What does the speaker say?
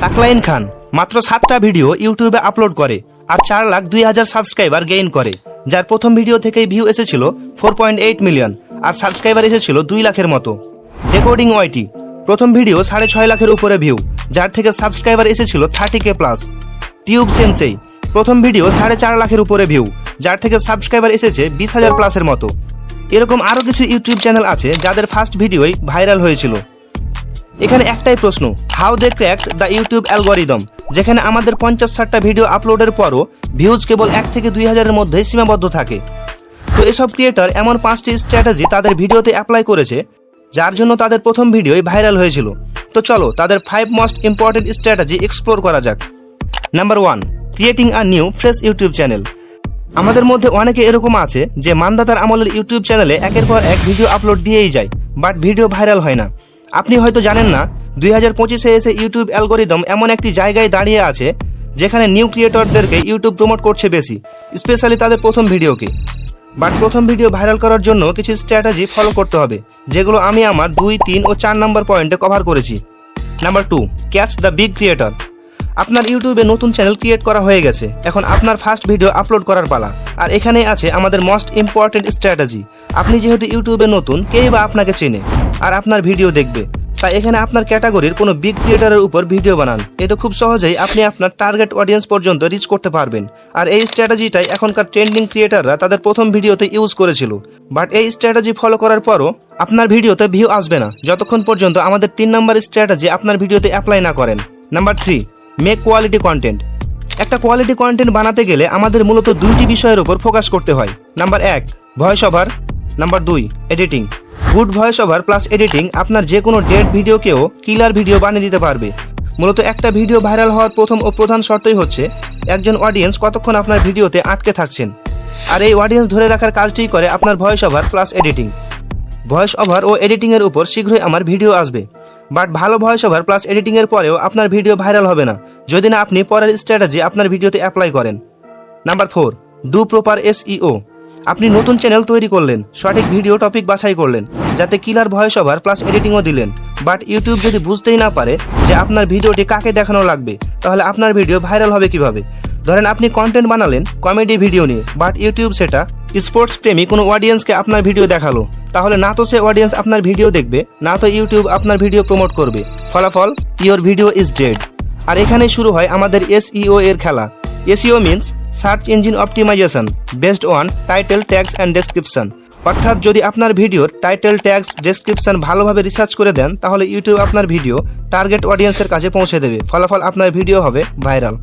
সাকলাইন খান। মাত্র সাতটা ভিডিও ইউটিউবে আপলোড করে আর চার লাখ দুই হাজার সাবস্ক্রাইবার গেইন করে। যার প্রথম ভিডিও থেকেই ভিউ এসেছিল ফোর পয়েন্ট এইট মিলিয়ন আর সাবস্ক্রাইবার এসেছিল দুই লাখের মতো। রেকর্ডিং ওয়াইটি প্রথম ভিডিও সাড়ে ছয় লাখের উপরে ভিউ যার থেকে সাবস্ক্রাইবার এসেছিল thirty K plus Tube Sensei প্রথম ভিডিও সাড়ে চার লাখের উপরে ভিউ যার থেকে সাবস্ক্রাইবার এসেছে বিশ হাজার প্লাসের মতো। এরকম আরও কিছু ইউটিউব চ্যানেল আছে যাদের ফার্স্ট ভিডিওই ভাইরাল হয়েছিল। এখানে একটাই প্রশ্ন how they cracked the YouTube algorithm যেখানে আমাদের পঞ্চাশ ষাটটা ভিডিও আপলোডের পরও ভিউজ কেবল এক থেকে দুই হাজারের মধ্যে সীমাবদ্ধ থাকে। তো এসব ক্রিয়েটর এমন পাঁচটি স্ট্র্যাটেজি তাদের ভিডিওতে অ্যাপ্লাই করেছে, যার জন্য তাদের প্রথম ভিডিওই ভাইরাল হয়েছিল। তো চলো, তাদের five most important strategy explore করা যাক। Number one creating a new fresh YouTube channel আমাদের মধ্যে অনেকে এরকম আছে যে মানদাতার আমলের ইউটিউব চ্যানেলে একের পর এক ভিডিও আপলোড দিয়েই যায় বাট ভিডিও ভাইরাল হয় না। আপনি হয়তো জানেন না, দুই হাজার পঁচিশে এসে ইউটিউব অ্যালগোরিদম এমন একটি জায়গায় দাঁড়িয়ে আছে যেখানে নিউ ক্রিয়েটরদেরকে ইউটিউব প্রমোট করছে বেশি, স্পেশালি তাদের প্রথম ভিডিওকে। বাট প্রথম ভিডিও ভাইরাল করার জন্য কিছু স্ট্র্যাটেজি ফলো করতে হবে, যেগুলো আমি আমার দুই, তিন ও চার নম্বর পয়েন্টে কভার করেছি। Number two, catch the big creator. আপনার ইউটিউবে নতুন চ্যানেল ক্রিয়েট করা হয়ে গেছে, এখন আপনার ফার্স্ট ভিডিও আপলোড করার পালা। আর এখানেই আছে আমাদের মোস্ট ইম্পর্টেন্ট স্ট্র্যাটেজি আপনি যেহেতু ইউটিউবে নতুন, কেই বা আপনাকে চেনে? আর আপনার ভিডিও দেখবে। তাই এখানে আপনার ক্যাটাগরির কোনো বিগ ক্রিয়েটারের উপর ভিডিও বানান। এতে খুব সহজেই আপনি আপনার টার্গেট অডিয়েন্স পর্যন্ত রিচ করতে পারবেন। আর এই স্ট্র্যাটেজিটাই এখনকার ট্রেন্ডিং ক্রিয়েটাররা তাদের প্রথম ভিডিওতে ইউজ করেছিল। বাট এই স্ট্র্যাটেজি ফলো করার পরও আপনার ভিডিওতে ভিউ আসবে না। যতক্ষণ পর্যন্ত আমাদের তিন নম্বর স্ট্র্যাটেজি আপনার ভিডিওতে অ্যাপ্লাই না করেন। Number three make quality content একটা কোয়ালিটি কন্টেন্ট বানাতে গেলে আমাদের মূলত দুইটি বিষয়ের উপর ফোকাস করতে হয়। নাম্বার এক ভয়েস ওভার নাম্বার দুই editing good voice over plus editing আপনার যে কোনো ডেড ভিডিওকেও কিলার ভিডিও বানিয়ে দিতে পারবে। মূলত একটা ভিডিও ভাইরাল হওয়ার প্রথম ও প্রধান শর্তই হচ্ছে, একজন অডিয়েন্স কতক্ষণ আপনার ভিডিওতে আটকে থাকছেন। আর এই অডিয়েন্স ধরে রাখার কাজটিই করে আপনার voice over plus editing voice over ও এডিটিং এর উপর শীঘ্রই আমার ভিডিও আসবে। বাট ভালো ভয়েস ওভার প্লাস এডিটিং এর পরেও আপনার ভিডিও ভাইরাল হবে না, যদি না আপনি পরের স্ট্র্যাটেজি আপনার ভিডিওতে অ্যাপ্লাই করেন। Number four do proper SEO আপনি নতুন চ্যানেল তৈরি করলেন, সঠিক ভিডিও টপিক বাছাই করলেন, যাতে কিলার ভয়েস ওভার প্লাস এডিটিংও দিলেন। বাট ইউটিউব যদি বুঝতেই না পারে যে আপনার ভিডিওটি কাকে দেখানো লাগবে, তাহলে আপনার ভিডিও ভাইরাল হবে কীভাবে? ধরেন আপনি কন্টেন্ট বানালেন কমেডি ভিডিও নিয়ে, বাট ইউটিউব সেটা স্পোর্টস প্রেমী কোনো অডিয়েন্সকে আপনার ভিডিও দেখাল, তাহলে না তো সে অডিয়েন্স আপনার ভিডিও দেখবে, না তো ইউটিউব আপনার ভিডিও প্রমোট করবে। ফলাফল ইওর ভিডিও ইজ ডেড আর এখানেই শুরু হয় আমাদের এসইও এর খেলা। SEO means search engine optimization based on title tags and description অর্থাৎ যদি আপনার ভিডিওর টাইটেল ট্যাক্স ডেসক্রিপশন ভালোভাবে রিসার্চ করে দেন, তাহলে ইউটিউব আপনার ভিডিও টার্গেট অডিয়েন্সের কাছে পৌঁছে দেবে। ফলাফল আপনার ভিডিও হবে ভাইরাল